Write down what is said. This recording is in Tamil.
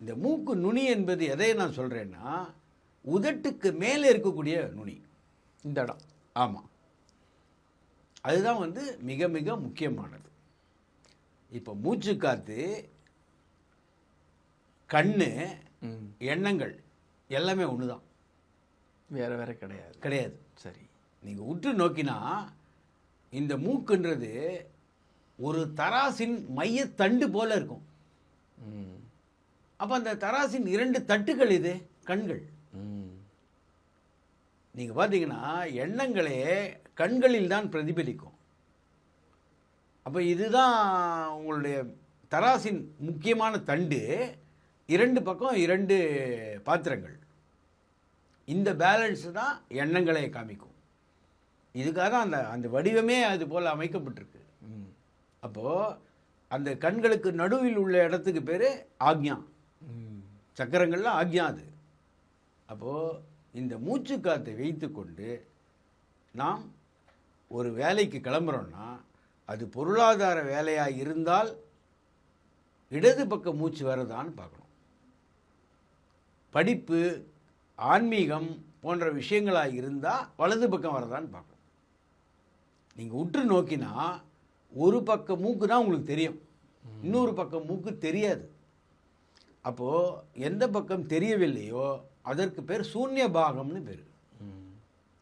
இந்த மூக்கு நுனி என்பது எதை நான் சொல்கிறேன்னா உதட்டுக்கு மேலே இருக்கக்கூடிய நுனி. இந்த இடம். ஆமாம் அதுதான் வந்து மிக மிக முக்கியமானது. இப்போ மூச்சு காற்று கண்ணு எண்ணங்கள் எல்லாமே ஒன்று தான் வேற வேற கிடையாது. கிடையாது. சரி. நீங்கள் உற்று நோக்கினா இந்த மூக்குன்றது ஒரு தராசின் மையத்தண்டு போல இருக்கும். அப்போ அந்த தராசின் இரண்டு தட்டுகள் இது கண்கள். ம். நீங்கள் பார்த்தீங்கன்னா எண்ணங்களே கண்களில் தான் பிரதிபலிக்கும். அப்போ இதுதான் உங்களுடைய தராசின் முக்கியமான தண்டு. இரண்டு பக்கம் இரண்டு பாத்திரங்கள். இந்த பேலன்ஸ் தான் எண்ணங்களை காமிக்கும். இதுக்காக தான் அந்த அந்த வடிவமே அது போல் அமைக்கப்பட்டிருக்கு. ம். அப்போது அந்த கண்களுக்கு நடுவில் உள்ள இடத்துக்கு பேர் ஆக்ஞா. ஆக்ஞா அது. அப்போது இந்த மூச்சு காற்றை வைத்துக்கொண்டு நாம் ஒரு வேலைக்கு கிளம்புறோன்னா அது பொருளாதார வேலையாக இருந்தால் இடது பக்க மூச்சு வரதான்னு பார்க்கணும். படிப்பு ஆன்மீகம் போன்ற விஷயங்களாக இருந்தால் வலது பக்கம் வரதான்னு பார்க்கணும். நீங்கள் உற்று நோக்கினா ஒரு பக்க மூக்கு தான் உங்களுக்கு தெரியும். இன்னொரு பக்கம் மூக்கு தெரியாது. அப்போது எந்த பக்கம் தெரியவில்லையோ அதற்கு பேர் சூன்ய பாகம்னு பேர்.